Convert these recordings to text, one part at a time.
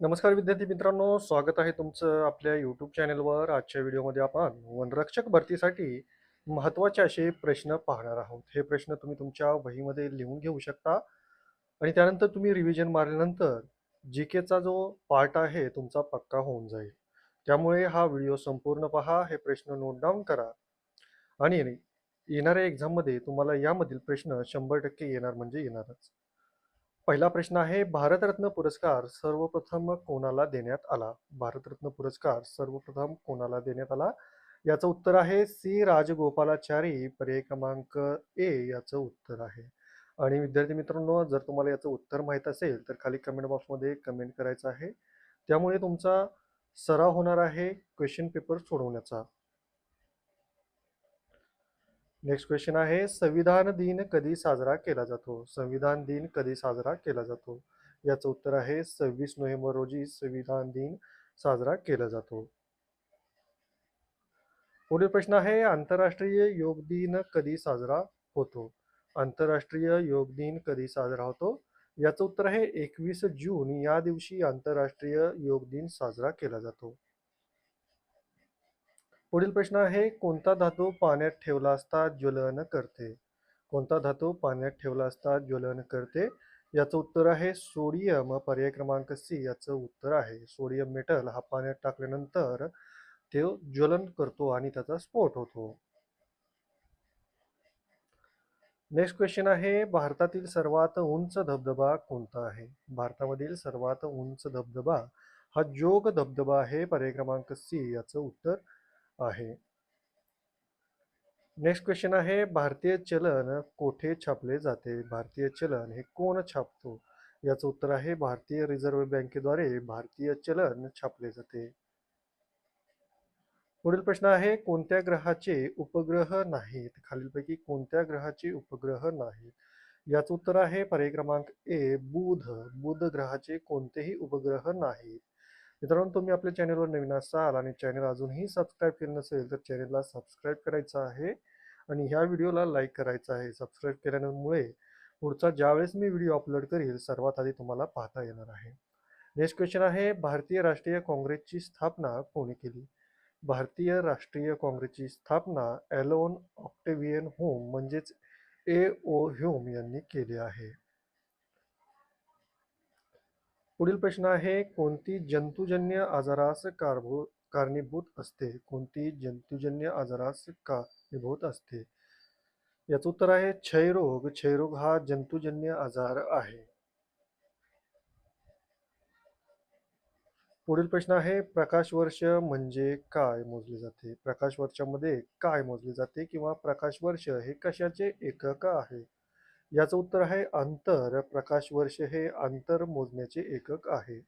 नमस्कार विद्यार्थी मित्रांनो, स्वागत आहे तुमचं आपल्या यूट्यूब चॅनलवर. आजच्या व्हिडिओमध्ये आपण वनरक्षक भरतीसाठी महत्त्वाचे असे प्रश्न पाहणार आहोत. हे प्रश्न तुम्ही तुमच्या वहीमध्ये लिहून घेऊ शकता आणि त्यानंतर तुम्ही रिव्हिजन मारल्यानंतर जी-केचा जो पार्ट आहे तुमचा पक्का होऊन जाईल. त्यामुळे हा व्हिडिओ संपूर्ण पहा, हे प्रश्न नोट डाऊन करा आणि येणाऱ्या एक्झाममध्ये तुम्हाला यामधील प्रश्न 100% येणार म्हणजे येणारच. पहिला प्रश्न आहे भारतरत्न पुरस्कार सर्वप्रथम कोणाला देण्यात आला? भारतरत्न पुरस्कार सर्वप्रथम कोणाला देण्यात आला? याचं उत्तर आहे सी. राजगोपालाचारी. पर्याय क्रमांक ए याचं उत्तर आहे. आणि विद्यार्थी मित्रांनो, जर तुम्हाला याचं उत्तर माहीत असेल तर खाली कमेंट बॉक्समध्ये कमेंट करायचं आहे. त्यामुळे तुमचा सराव होणार आहे क्वेश्चन पेपर सोडवण्याचा. नेक्स्ट क्वेश्चन आहे, संविधान दिन कधी साजरा केला जातो? संविधान दिन कधी साजरा केला जातो? उत्तर आहे 26 नोव्हेंबर रोजी संविधान दिन साजरा केला जातो. पुढील प्रश्न आहे, आंतरराष्ट्रीय योग दिन कधी साजरा होतो? आंतरराष्ट्रीय योग दिन कधी साजरा होतो? उत्तर आहे 21 जून या दिवशी आंतरराष्ट्रीय योग दिन साजरा केला जातो. पुढील प्रश्न आहे कोणता धातू पाण्यात ठेवला असता ज्वलन करते? कोणता धातू पाण्यात ठेवला असता ज्वलन करते? याचं उत्तर आहे सोडियम. पर्याय क्रमांक सी याचं उत्तर आहे. सोडियम मेटल हा पाण्यात टाकल्यानंतर तो ज्वलन करतो आणि त्याचा स्फोट होतो. नेक्स्ट क्वेश्चन आहे भारतातील सर्वात उंच धबधबा कोणता आहे? भारतामधील सर्वात उंच धबधबा हा जोग धबधबा आहे. पर्याय क्रमांक सी याचं उत्तर आहे. नेक्स्ट क्वेश्चन आहे भारतीय चलन कोठे छापले जाते? भारतीय चलन हे कोण छापतो? याचं उत्तर आहे भारतीय रिझर्व्ह बँकेद्वारे भारतीय चलन छापले जाते. पुढील प्रश्न आहे कोणत्या ग्रहाचे उपग्रह नाहीत? खालीलपैकी कोणत्या ग्रहाचे उपग्रह नाहीत? याचं उत्तर आहे पर्याय क्रमांक ए बुध. बुध ग्रहाचे कोणतेही उपग्रह नाहीत. मित्रांनो तुम्ही आपल्या चॅनलवर नवीन असाल आणि चॅनल अजूनही सबस्क्राईब केलं नसेल तर चॅनलला सबस्क्राईब करायचं आहे आणि ह्या व्हिडिओला लाईक करायचं आहे. सबस्क्राईब केल्यामुळे पुढचा ज्यावेळेस मी व्हिडिओ अपलोड करील सर्वात आधी तुम्हाला पाहता येणार आहे. नेक्स्ट क्वेश्चन आहे भारतीय राष्ट्रीय काँग्रेसची स्थापना कोणी केली? भारतीय राष्ट्रीय काँग्रेसची स्थापना एलोन ऑक्टेव्हियन होम म्हणजेच ए. ओ. ह्यूम यांनी केली आहे. पुढील प्रश्न आहे कोणती जंतुजन्य आजारास कारणीभूत असते? कोणती जंतुजन्य आजारास कारणीभूत असते? याचं उत्तर आहे क्षयरोग. क्षयरोग हा जंतुजन्य आजार आहे. पुढील प्रश्न आहे प्रकाश वर्ष म्हणजे काय मोजले जाते? प्रकाश वर्षामध्ये काय मोजले जाते किंवा प्रकाश वर्ष हे कशाचे एकक आहे? याचं उत्तर आहे अंतर. प्रकाश वर्ष हे अंतर मोजण्याचे एकक आहे.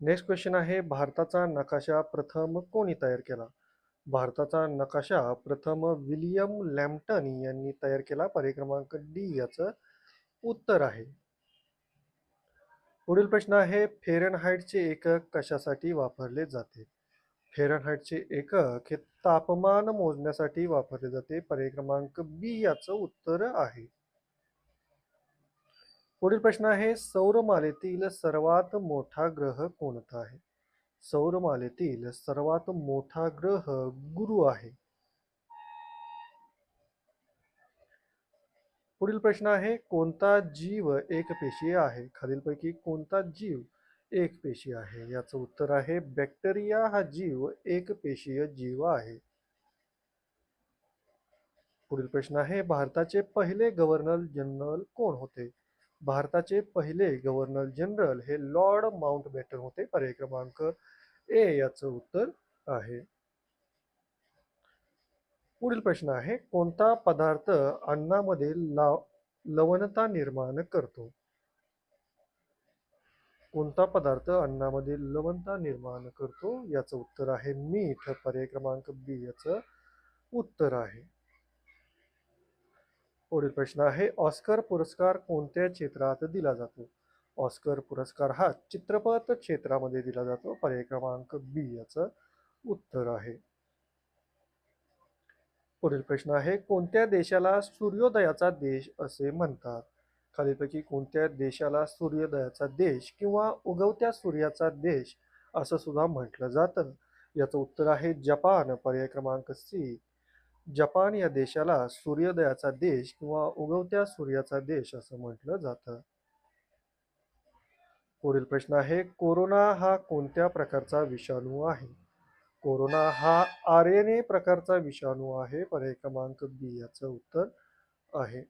नेक्स्ट क्वेश्चन आहे भारताचा नकाशा प्रथम कोणी तयार केला? भारताचा नकाशा प्रथम विलियम लॅम्प्टन यांनी तयार केला. पर्याय क्रमांक डी याचं उत्तर आहे. पुढील प्रश्न आहे फेरनहाइटचे एकक कशासाठी वापरले जाते? फेरनहाइटचे एकक हे तापमान मोजण्यासाठी वापरले जाते. पर्याय क्रमांक बी याचं उत्तर आहे. पुढील प्रश्न आहे सौरमालेतील सर्वात मोठा ग्रह कोणता आहे? सौरमालेतील सर्वात मोठा ग्रह गुरु आहे. पुढील प्रश्न आहे कोणता जीव एकपेशीय आहे? खालीलपैकी कोणता जीव एकपेशीय आहे? याचं उत्तर आहे बॅक्टेरिया हा जीव एकपेशीय जीव आहे. पुढील प्रश्न आहे भारताचे पहिले गव्हर्नर जनरल कोण होते? भारताचे पहिले गव्हर्नर जनरल हे लॉर्ड माउंटबॅटन होते. पर्याय क्रमांक ए याचं उत्तर आहे. पुढील प्रश्न आहे कोणता पदार्थ अन्नामध्ये लवणता निर्माण करतो? कोणता पदार्थ अन्नामध्ये लवणता निर्माण करतो? याचं उत्तर आहे मीठ. पर्याय क्रमांक बी याचं उत्तर आहे. पुढील प्रश्न आहे ऑस्कर पुरस्कार कोणत्या क्षेत्रात दिला जातो? ऑस्कर पुरस्कार हा चित्रपट क्षेत्रामध्ये दिला जातो. पर्याय क्रमांक बी याचं उत्तर आहे. पुढील प्रश्न आहे कोणत्या देशाला सूर्योदयाचा देश असे म्हणतात? खालीलपैकी कोणत्या देशाला सूर्योदयाचा देश किंवा उगवत्या सूर्याचा देश असं सुद्धा म्हटलं जातं? याचं उत्तर आहे जपान. पर्याय क्रमांक सी. जपान या देशाला सूर्योदयाचा देश किंवा उगवत्या सूर्याचा देश असं म्हटलं जातं. पुढील प्रश्न आहे कोरोना हा कोणत्या प्रकारचा विषाणू आहे? कोरोना हा आर एन ए प्रकारचा विषाणू आहे. पर्याय क्रमांक बी याचं उत्तर आहे.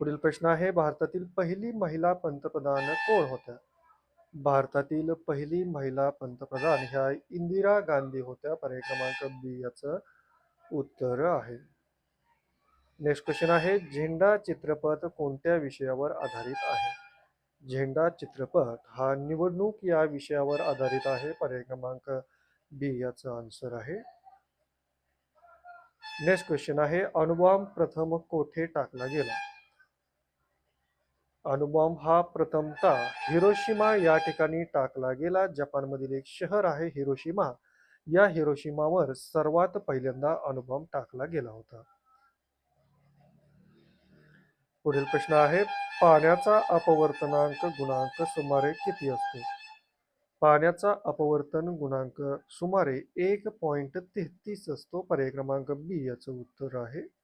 पुढील प्रश्न आहे भारतातील पहिली महिला पंतप्रधान कोण होत्या? भारतातील पहिली महिला पंतप्रधान ह्या इंदिरा गांधी होत्या. पर्याय क्रमांक बी याचं उत्तर आहे. नेक्स्ट क्वेश्चन आहे झेंडा चित्रपट कोणत्या विषयावर आधारित आहे? झेंडा चित्रपट हा निवडणूक या विषयावर आधारित आहे. पर्याय क्रमांक बी याचा आन्सर आहे. नेक्स्ट क्वेश्चन आहे अणुबॉम्ब प्रथम कोठे टाकला गेला? अणुबॉम्ब हा प्रथमतः हिरोशिमा या ठिकाणी टाकला गेला. जपानमधील एक शहर आहे हिरोशिमा. या हिरोशिमावर सर्वात पहिल्यांदा अणुबॉम्ब टाकला गेला होता. पुढील प्रश्न आहे पाण्याचा अपवर्तनांक गुणांक सुमारे किती असतो? पाण्याचा अपवर्तन गुणांक सुमारे एक पॉइंट तेहतीस असतो. पर्याय क्रमांक बी याचं उत्तर आहे.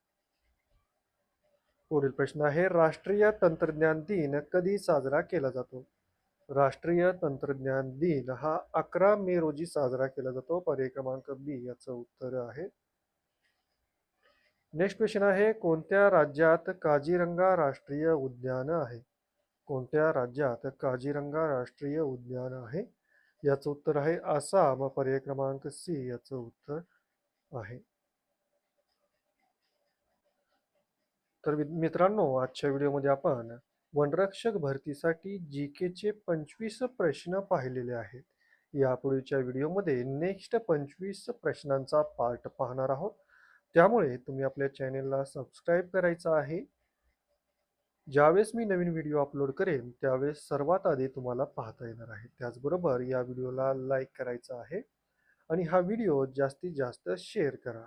पुढील प्रश्न आहे राष्ट्रीय तंत्रज्ञान दिन कधी साजरा केला जातो? राष्ट्रीय तंत्रज्ञान दिन हा अकरा मे रोजी साजरा केला जातो. पर्याय क्रमांक बी याचं उत्तर आहे. नेक्स्ट क्वेश्चन आहे कोणत्या राज्यात काजीरंगा राष्ट्रीय उद्यान आहे? कोणत्या राज्यात काजीरंगा राष्ट्रीय उद्यान आहे? याचं उत्तर आहे आसाम. पर्याय क्रमांक सी याचं उत्तर आहे. तर वि- मित्रांनो आजच्या व्हिडिओमध्ये आपण वनरक्षक भरतीसाठी जी केचे पंचवीस प्रश्न पाहिलेले आहेत. यापूर्वीच्या व्हिडिओमध्ये नेक्स्ट पंचवीस प्रश्नांचा पार्ट पाहणार आहोत. त्यामुळे तुम्ही आपल्या चॅनेलला सबस्क्राईब करायचं आहे. ज्यावेळेस मी नवीन व्हिडिओ अपलोड करेन त्यावेळेस सर्वात आधी तुम्हाला पाहता येणार आहे. त्याचबरोबर या व्हिडिओला लाईक करायचं आहे. आणि हा व्हिडिओ जास्तीत जास्त शेअर करा.